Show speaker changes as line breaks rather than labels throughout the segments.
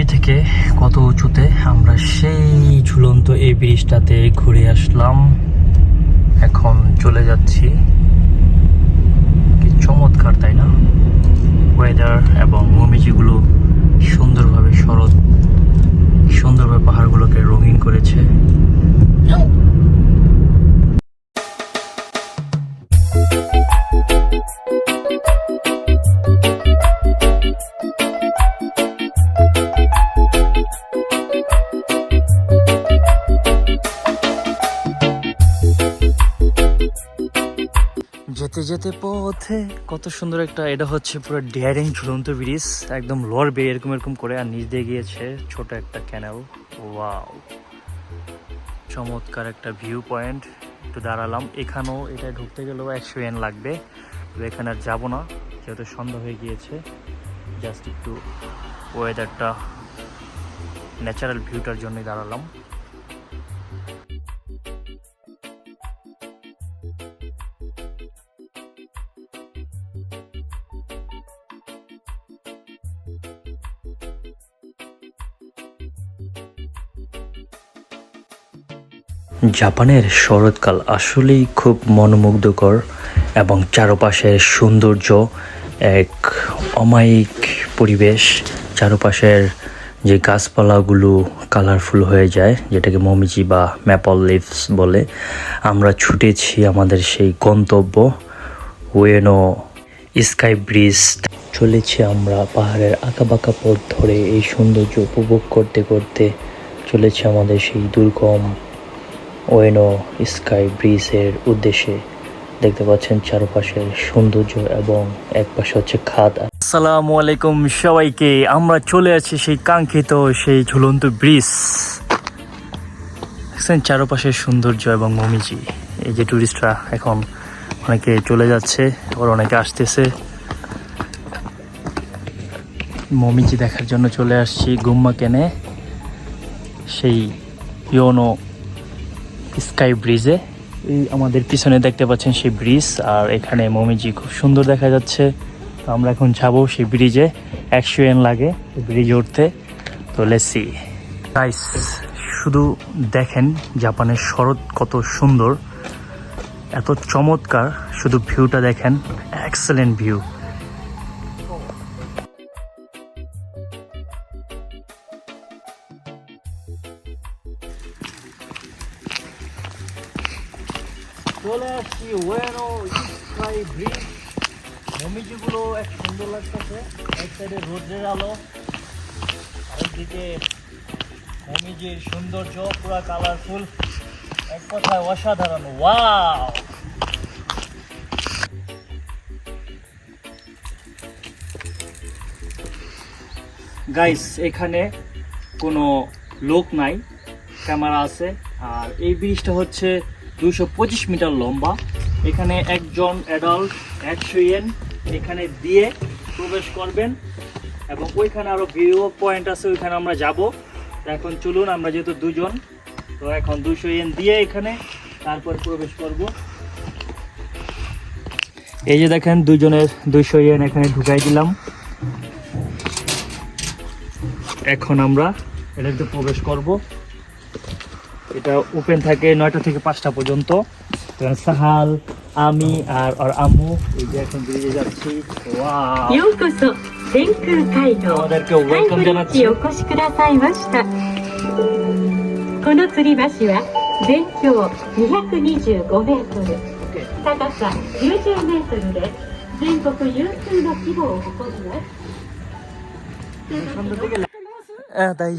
জমি থেকে কত উঁচুতে আমরা সেই ঝুলন্ত এই ব্রিজটাতে ঘুরে আসলাম। এখন চলে যাচ্ছি। কি চমৎকার, তাই না? ওয়েদার এবং মমিজিগুলো সুন্দরভাবে শরৎ, সুন্দরভাবে পাহাড়গুলোকে রঙিন যেতে যেতে পথে। কত সুন্দর একটা এটা হচ্ছে পুরো ডেয়ারিং ঝুলন্ত ব্রিজ। একদম লোয়ার বে এরকম এরকম করে আর নিচ দিয়ে গিয়েছে ছোট একটা ক্যানেল ওয়াও চমৎকার একটা ভিউ পয়েন্ট একটু দাঁড়ালাম। এখানেও এটা ঢুকতে গেলেও একশো এন লাগবে। তো এখানে আর যাব না, যেহেতু সন্ধ্যা হয়ে গিয়েছে। জাস্ট একটু ওয়েদারটা ন্যাচারাল ভিউটার জন্যই দাঁড়ালাম। জাপানের শরৎকাল আসলেই খুব মনোমুগ্ধকর এবং চারপাশের সৌন্দর্য এক অমায়িক পরিবেশ। চারপাশের যে গাছপালাগুলো কালারফুল হয়ে যায়, যেটাকে মমিজি বা ম্যাপল লিভস বলে, আমরা ছুটেছি আমাদের সেই গন্তব্য ওয়েনো স্কাই ব্রিজ চলেছি আমরা পাহাড়ের আঁকাবাঁকা পথ ধরে এই সৌন্দর্য উপভোগ করতে করতে। চলেছি আমাদের সেই দুর্গম ওয়েনো স্কাই ব্রিজের উদ্দেশ্যে দেখতে পাচ্ছেন চারপাশের সৌন্দর্য এবং এক পাশে হচ্ছে খাদ আসসালামু আলাইকুম সবাইকে, আমরা চলে আছি সেই কাঙ্ক্ষিত সেই ঝুলন্ত ব্রিজ। দেখছেন চারপাশের সৌন্দর্য এবং মমিজি। এই যে টুরিস্টরা এখন অনেকে চলে যাচ্ছে, আবার অনেকে আসতেছে। মমিজি দেখার জন্য চলে আসছি গুম্মা কেনে। সেই ইয়োনো স্কাই ব্রিজে। এই আমাদের পিছনে দেখতে পাচ্ছেন সেই ব্রিজ, আর এখানে মমিজি খুব সুন্দর দেখা যাচ্ছে। তো আমরা এখন যাব সেই ব্রিজে, একশো এন লাগে ব্রিজে উঠতে। তো লেসি গাইস শুধু দেখেন জাপানের শরৎ কত সুন্দর, এত চমৎকার, শুধু ভিউটা দেখেন এক্সেলেন্ট ভিউ স্কাই ব্রিজ মমিজিগুলো এক সুন্দর লাগতেছে। এক সাইডে রোদ্রের আলো আরেকদিকে মমিজির সৌন্দর্য, পুরো কালারফুল এক কথায় অসাধারণ। ওয়াও গাইস এখানে কোনো লোক নাই, ক্যামেরা আছে, আর এই ব্রিজটা হচ্ছে দুশো মিটার লম্বা। এখানে একজন অ্যাডাল্ট একশো ইয়েন এখানে দিয়ে প্রবেশ করবেন এবং ওইখানে আরও ভিউ পয়েন্ট আছে, ওইখানে আমরা যাব। এখন চলুন, আমরা যেহেতু দুজন, তো এখন দুশো ইয়েন দিয়ে এখানে তারপর প্রবেশ করব। এই যে দেখেন, দুজনের দুশো ইয়েন এখানে ঢুকাই দিলাম। এখন আমরা এটাতে প্রবেশ করব। এটা ওপেন থাকে নয়টা থেকে পাঁচটা পর্যন্ত। সাহাল আমি আর আর আম্মু এই যে এখন ব্রিজে যাচ্ছি Wow!
ようこそ天空街道
আমাদেরকে
最
ওয়েলকাম
古
জানাচ্ছি
にお越しくださいましたこの吊り橋は全長225メートル高さ90メートルで全国有数の規模を誇ります
আহ, তাই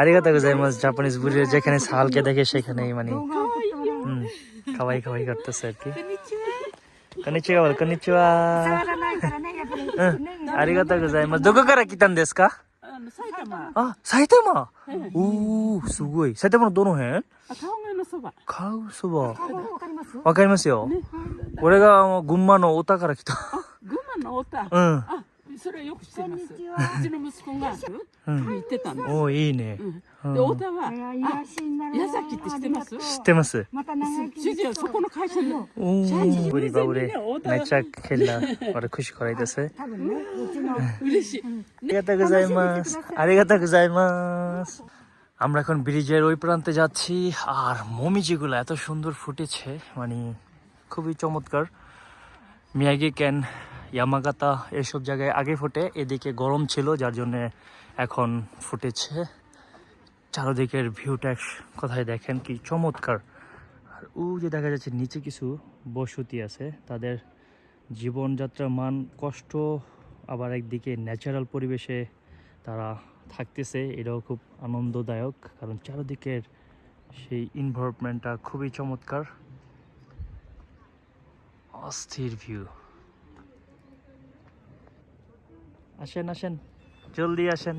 আরিগাতা গোজাইমাস জাপানিজ বুড়ি যেখানে সাহালকে দেখে সেখানেই মানে 可愛い可愛かったですよ。こんにちは。こんにちは。あ
りがとう
ございます。どこから来たんですか？埼玉。あ、埼玉、お、お、すごい。埼玉のどの辺？
あ、川そば。
川越そば。
わかります？
よ。俺が群馬の太田から来た。
群馬の太田
うん。
それはよく知ってます。うちの息子が言ってたんです。
おいいね。
で、太田は、
あ、
矢崎って知ってます
知ってます。
主人はそこの会社の。
お
ー、売
り場売れ。め
っち
ゃ変な。俺、串こらいです。嬉しい。あ
りがとうござ
います。
ありがとうございます。আমরা এখন ব্রিজের ওই প্রান্তে যাচ্ছি আর মমিজিগুলো এত সুন্দর ফুটেছে মানে খুবই চমৎকার মিয়াগি ক্যান ইয়ামাগাতা এসব জায়গায় আগে ফোটে, এদিকে গরম ছিল, যার জন্য এখন ফুটেছে। চারদিকের ভিউটা কোথায় দেখেন কি চমৎকার। আর ও যে দেখা যাচ্ছে, নিচে কিছু বসতি আছে, তাদের জীবনযাত্রার মান, কষ্ট, আবার একদিকে ন্যাচারাল পরিবেশে তারা থাকতেছে, এটাও খুব আনন্দদায়ক, কারণ চারদিকের সেই ইনভারনমেন্টটা খুবই চমৎকার। অস্থির ভিউ আসেন আসেন। জলদি আসেন।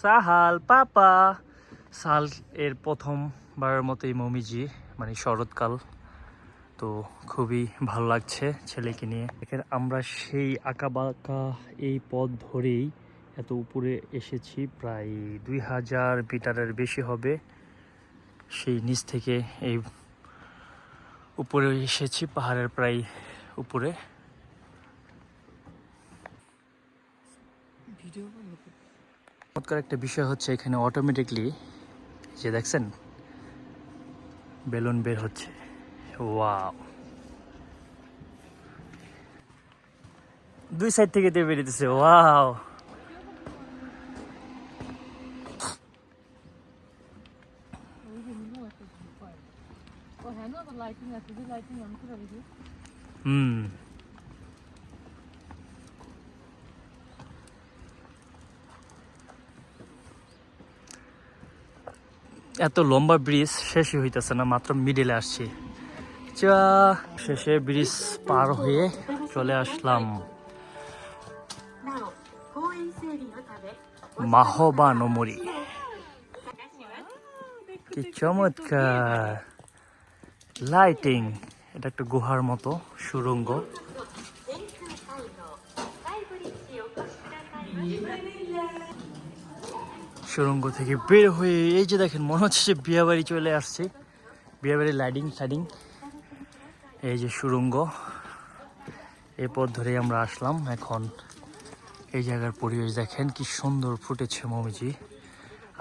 সাহাল পাপা। সাল এর প্রথমবারের মতোই মমিজি মানে শরৎকাল। তো খুবই ভালো লাগছে ছেলেকে নিয়ে। এখানে আমরা সেই আঁকা বাঁকা এই পথ ধরেই এত উপরে এসেছি, প্রায় দুই হাজার মিটারের বেশি হবে। সেই নিচ থেকে এই উপরে এসেছি, পাহাড়ের প্রায় উপরে। চমৎকার একটা বিষয় হচ্ছে এখানে অটোমেটিকলি যে দেখছেন, বেলুন বের হচ্ছে। ওয়াও দুই সাইড থেকে দিয়ে বেরিয়েছে। ওয়াও এত লম্বা ব্রিজ শেষই হইতেছে না, মাত্র মিডিলে আসছি। শেষে ব্রিজ পার হয়ে চলে আসলাম। মাহবা নমরি কি চমৎকার। লাইটিং এটা একটা গুহার মতো, সুরঙ্গ। সুরঙ্গ থেকে বের হয়ে এই যে দেখেন, মনে হচ্ছে যে বিয়াবাড়ি চলে আসছে। বিয়াবাড়ি লাইডিং সাইডিং এই যে সুরঙ্গ। এ পথ ধরেই আমরা আসলাম এখন। এই জায়গার পরিবেশ দেখেন, কি সুন্দর ফুটেছে মমিজি।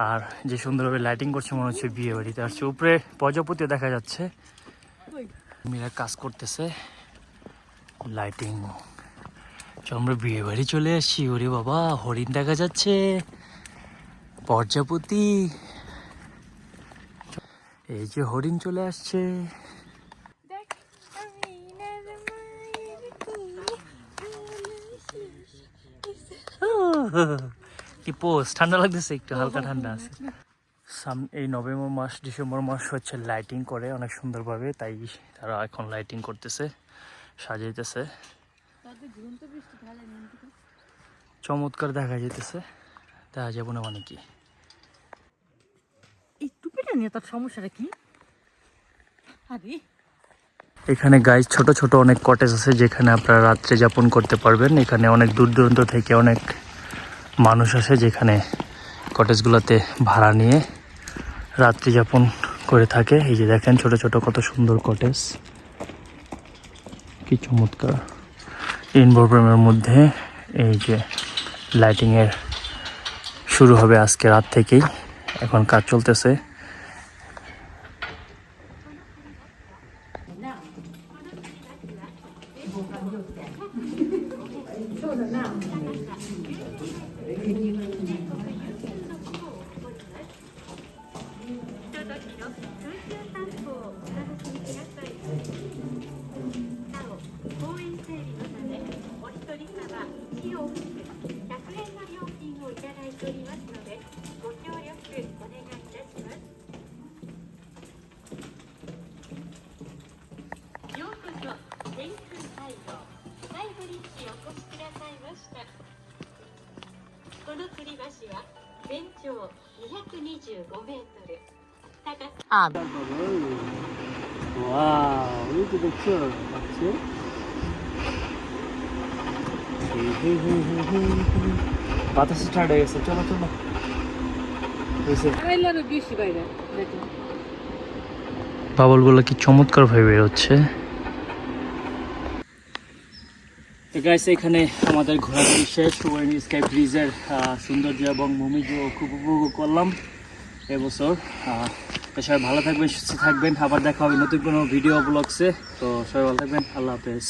আর যে সুন্দরভাবে লাইটিং করছে, মনে হচ্ছে বিয়ে বাড়িতে আসছে। উপরে প্রজাপতি দেখা যাচ্ছে। মেয়েরা কাজ করতেছে। লাইটিং আমরা বিয়ে বাড়ি চলে আসছি ওরে বাবা হরিণ দেখা যাচ্ছে। প্রজাপতি এই যে হরিণ চলে আসছে। কি? পোস ঠান্ডা লাগতেছে একটু হালকা ঠান্ডা আছে। সাম এই নভেম্বর মাস ডিসেম্বর মাস হচ্ছে লাইটিং করে অনেক সুন্দরভাবে তাই তারা এখন লাইটিং করতেছে সাজাইতেছে। চমৎকার দেখা যেতেছে দেখা যাব না মানে কি?
এই টুপিটা নিয়ে তার সমস্যাটা কি? আরে।
এখানে গাইজ ছোট ছোট অনেক কটেজ আছে যেখানে আপনারা রাত্রে যাপন করতে পারবেন। এখানে অনেক দূর দূরান্ত থেকে অনেক মানুষ আসে যেখানে কটেজগুলোতে ভাড়া নিয়ে। রাত্রি যাপন করে থাকে। এই যে দেখেন ছোট ছোট কত সুন্দর কটেজ কি চমৎকার। ইনভোরপ্রেমের মধ্যে এই যে লাইটিংয়ের শুরু হবে আজকে রাত থেকেই। এখন কাজ চলতেছে।
は全長225メートル高さ
আম স্টার্ট হয়ে গেছে চলো চলো বাবলগুলো কি চমৎকার ভাবে বেরোচ্ছে। গাইস এখানে আমাদের ঘোরাঘুরি শেষ। ওয়েন স্কাই ব্রিজের সৌন্দর্য এবং ভূমিজ খুব উপভোগ করলাম এবছর। সবাই ভালো থাকবেন, সুস্থ থাকবেন। আবার দেখা হবে নতুন কোনো ভিডিও ব্লগসে তো সবাই ভালো থাকবেন, আল্লাহ হাফেজ।